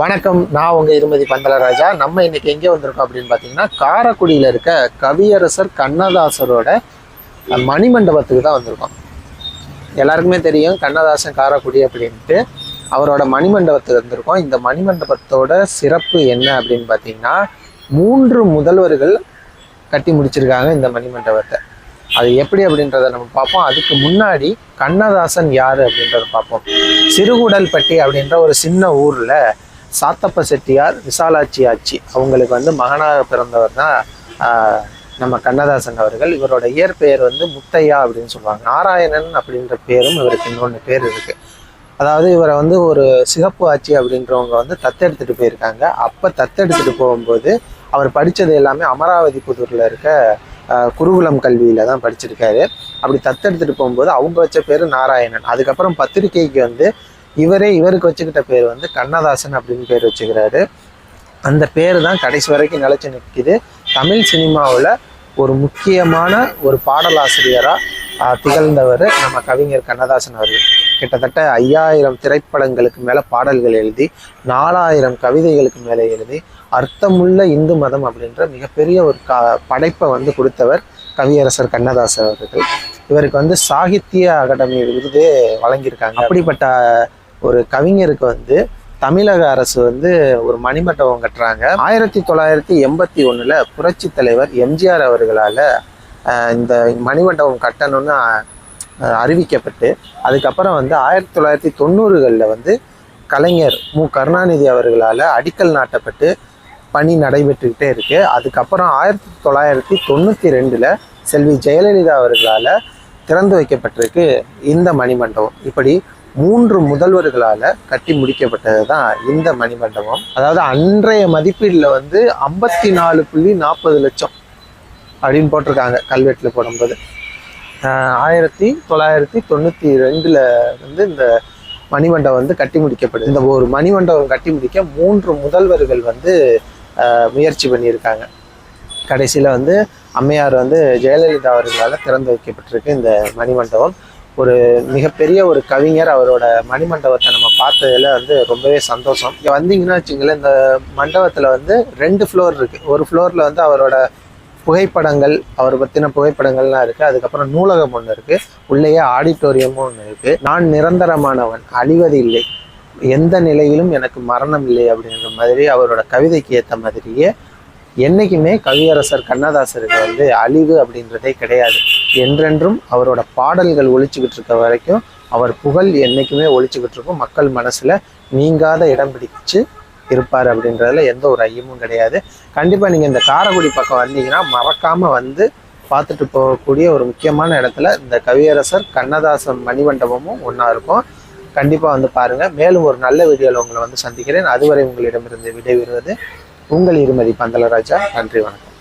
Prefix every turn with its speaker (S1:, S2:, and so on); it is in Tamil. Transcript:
S1: வணக்கம் நான் உங்கள் இருமதி பந்தலராஜா. நம்ம இன்னைக்கு எங்கே வந்திருக்கோம் அப்படின்னு பார்த்தீங்கன்னா காரைக்குடியில் இருக்க கவியரசர் கண்ணதாசரோட மணிமண்டபத்துக்கு தான் வந்திருக்கோம். எல்லாருக்குமே தெரியும் கண்ணதாசன் காரைக்குடி அப்படின்ட்டு. அவரோட மணிமண்டபத்துக்கு வந்திருக்கோம். இந்த மணிமண்டபத்தோட சிறப்பு என்ன அப்படின்னு பார்த்தீங்கன்னா மூன்று முதல்வர்கள் கட்டி முடிச்சிருக்காங்க இந்த மணிமண்டபத்தை. அது எப்படி அப்படின்றத நம்ம பார்ப்போம். அதுக்கு முன்னாடி கண்ணதாசன் யார் அப்படின்றத பார்ப்போம். சிறுகுடல்பட்டி அப்படின்ற ஒரு சின்ன ஊரில் சாத்தப்ப செட்டியார் விசாலாட்சி ஆட்சி அவங்களுக்கு வந்து மகனாக பிறந்தவர் தான் நம்ம கண்ணதாசன் அவர்கள். இவரோட இயற்பெயர் வந்து முத்தையா அப்படின்னு சொல்லுவாங்க. நாராயணன் அப்படின்ற பேரும் இவருக்கு இன்னொன்று பேர் இருக்குது அதாவது இவரை வந்து ஒரு சிகப்பு ஆட்சி அப்படின்றவங்க வந்து தத்தெடுத்துட்டு போயிருக்காங்க. அப்போ தத்தெடுத்துட்டு போகும்போது அவர் படித்தது எல்லாமே அமராவதி புதூரில் இருக்க குருகுலம் கல்வியில் தான் படிச்சிருக்காரு. அப்படி தத்தெடுத்துட்டு போகும்போது அவங்க வச்ச பேர் நாராயணன். அதுக்கப்புறம் பத்திரிக்கைக்கு வந்து இவரே இவருக்கு வச்சுக்கிட்ட பேர் வந்து கண்ணதாசன் அப்படின்னு பேர் வச்சுக்கிறாரு. அந்த பேர் தான் கடைசி வரைக்கும் நிலைச்சு நிற்கிது தமிழ் சினிமாவில் ஒரு முக்கியமான ஒரு பாடலாசிரியராக திகழ்ந்தவர் நம்ம கவிஞர் கண்ணதாசன் அவர்கள். கிட்டத்தட்ட ஐயாயிரம் திரைப்படங்களுக்கு மேலே பாடல்கள் எழுதி நாலாயிரம் கவிதைகளுக்கு மேலே எழுதி அர்த்தமுள்ள இந்து மதம் அப்படின்ற மிகப்பெரிய ஒரு க படைப்பை வந்து கொடுத்தவர் கவியரசர் கண்ணதாசன் அவர்கள். இவருக்கு வந்து சாகித்ய அகாடமி விருது வழங்கியிருக்காங்க. அப்படிப்பட்ட ஒரு கவிஞருக்கு வந்து தமிழக அரசு வந்து ஒரு மணிமண்டபம் கட்டுறாங்க. ஆயிரத்தி தொள்ளாயிரத்தி எண்பத்தி ஒன்றில் புரட்சி தலைவர் எம்ஜிஆர் அவர்களால் இந்த மணிமண்டபம் கட்டணும்னு அறிவிக்கப்பட்டு அதுக்கப்புறம் வந்து ஆயிரத்தி தொள்ளாயிரத்தி தொண்ணூறுகளில் வந்து கலைஞர் மு. கருணாநிதி அவர்களால் அடிக்கல் நாட்டப்பட்டு பணி நடைபெற்றுக்கிட்டே இருக்குது அதுக்கப்புறம் ஆயிரத்தி தொள்ளாயிரத்தி தொண்ணூற்றி ரெண்டில் செல்வி ஜெயலலிதா அவர்களால் திறந்து வைக்கப்பட்டிருக்கு இந்த மணிமண்டபம். இப்படி மூன்று முதல்வர்களால் கட்டி முடிக்கப்பட்டது தான் இந்த மணிமண்டபம். அதாவது அன்றைய மதிப்பீடில் வந்து ஐம்பத்தி நாலு புள்ளி நாற்பது லட்சம் அப்படின்னு போட்டிருக்காங்க கல்வெட்டில் போடும்போது. ஆயிரத்தி தொள்ளாயிரத்தி தொண்ணூற்றி ரெண்டில் வந்து இந்த மணிமண்டபம் வந்து கட்டி முடிக்கப்படுது இந்த ஒரு மணிமண்டபம் கட்டி முடிக்க மூன்று முதல்வர்கள் வந்து முயற்சி பண்ணியிருக்காங்க. கடைசியில் வந்து அம்மையார் வந்து ஜெயலலிதா அவர்களால் திறந்து வைக்கப்பட்டிருக்கு இந்த மணிமண்டபம். ஒரு மிகப்பெரிய ஒரு கவிஞர் அவரோட மணிமண்டபத்தை நம்ம பார்த்ததுல வந்து ரொம்பவே சந்தோஷம். இங்கே வந்தீங்கன்னா வச்சுங்களேன் இந்த மண்டபத்தில் வந்து ரெண்டு ஃப்ளோர் இருக்குது ஒரு ஃப்ளோரில் வந்து அவரோட புகைப்படங்கள் அவரை பற்றின புகைப்படங்கள்லாம் இருக்குது அதுக்கப்புறம் நூலகம் ஒன்று இருக்குது உள்ளேயே ஆடிட்டோரியமும் ஒன்று இருக்குது நான் நிரந்தரமானவன் அழிவது இல்லை. எந்த நிலையிலும் எனக்கு மரணம் இல்லை அப்படின்ற மாதிரி அவரோட கவிதைக்கு ஏற்ற மாதிரியே என்னைக்குமே கவியரசர் கண்ணதாசருக்கு வந்து அழிவு அப்படின்றதே கிடையாது. என்றென்றும் அவரோட பாடல்கள் ஒழிச்சுக்கிட்டு இருக்க வரைக்கும் அவர் புகழ் என்னைக்குமே ஒழிச்சுக்கிட்டு இருக்கும். மக்கள் மனசுல நீங்காத இடம் பிடிச்சு இருப்பார் அப்படின்றதுல எந்த ஒரு ஐயமும் கிடையாது. கண்டிப்பாக நீங்கள் இந்த காரைக்குடி பக்கம் வந்தீங்கன்னா மறக்காமல் வந்து பார்த்துட்டு போகக்கூடிய ஒரு முக்கியமான இடத்துல இந்த கவியரசர் கண்ணதாசன் மணிமண்டபமும் ஒன்றா இருக்கும். கண்டிப்பாக வந்து பாருங்க. மேலும் ஒரு நல்ல வீடியோவில் உங்களை வந்து சந்திக்கிறேன். அதுவரை உங்களிடமிருந்து விடைபெறுவது உங்கள் இருமதி பந்தலராஜா நன்றி வணக்கம்.